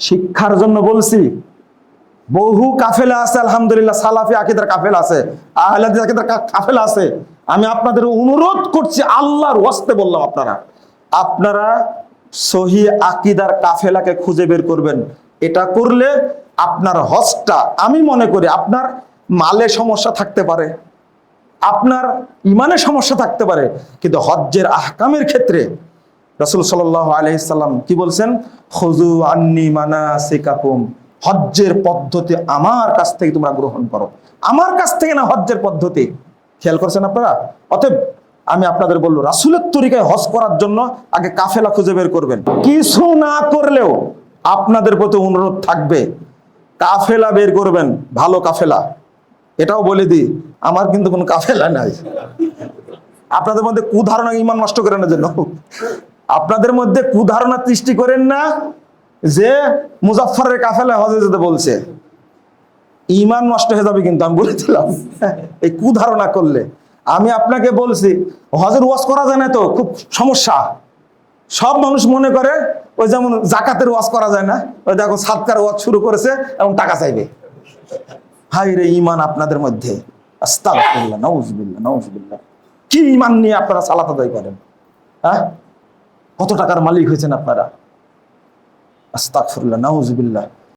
শিক্ষার জন্য বলছি, বহু কাফেলা আছে, আলহামদুলিল্লাহ, সালাফি আকিদার কাফেলা আছে আহলাদিস আকিদার কাফেলা আছে। আমি আপনাদের অনুরোধ করছি, আল্লাহর ওয়াস্তে বললাম আপনারা আপনারা সহি আকিদার কাফেলাকে খুঁজে বের করবেন। এটা করলে আপনার হজটা, আমি মনে করি আপনার মালে সমস্যা থাকতে পারে, আপনার ইমানে সমস্যা থাকতে পারে, কিন্তু হজ্জের আহকামের ক্ষেত্রে রসুল সাল্লাহ আলহিসাল্লাম কি বলছেন? খজু আন্নি মানা সিকাকুম হজ্জের পদ্ধতি আমার কাছ থেকে তোমরা গ্রহণ করো। আমার কাছ থেকে না হজ্জের পদ্ধতি? খেয়াল করছেন আপনারা? অতএব আমি আপনাদের বলব, রাসুলের তরিকায় হজ করার জন্য আগে কাফেলা খুঁজে বের করবেন। কিছু না করলেও আপনাদের প্রতি অনুরোধ থাকবে, কাফেলা বের করবেন, ভালো কাফেলা। এটাও বলে দিই, আমার কিন্তু কোনো কাফেলা নাই। আপনাদের মধ্যে কুধারণা ইমান নষ্ট করে না জন্য আপনাদের মধ্যে কুধারণা সৃষ্টি করেন না যে মুজাফফরের কাফেলা হজে যেতে বলছে। ইমান নষ্ট হয়ে যাবে কিন্তু, আমি বলেছিলাম এই কুধারণা করলে। আমি আপনাকে বলছি, হজের ওয়াজ করা যায় না তো, খুব সমস্যা। সব মানুষ মনে করে, ওই যেমন জাকাতের ওয়াজ করা যায় না, ওই দেখো সাতকার ওয়াজ শুরু করেছে এবং টাকা চাইবে। হাই রে ইমান আপনাদের মধ্যে। নাউজুবিল্লাহ কি ইমান নিয়ে আপনারা সালাত আদায় করেন? হ্যাঁ? কত টাকার মালিক হয়েছেন আপনারা? আস্তাকফুল্লাহ নাউজুবিল্লাহ।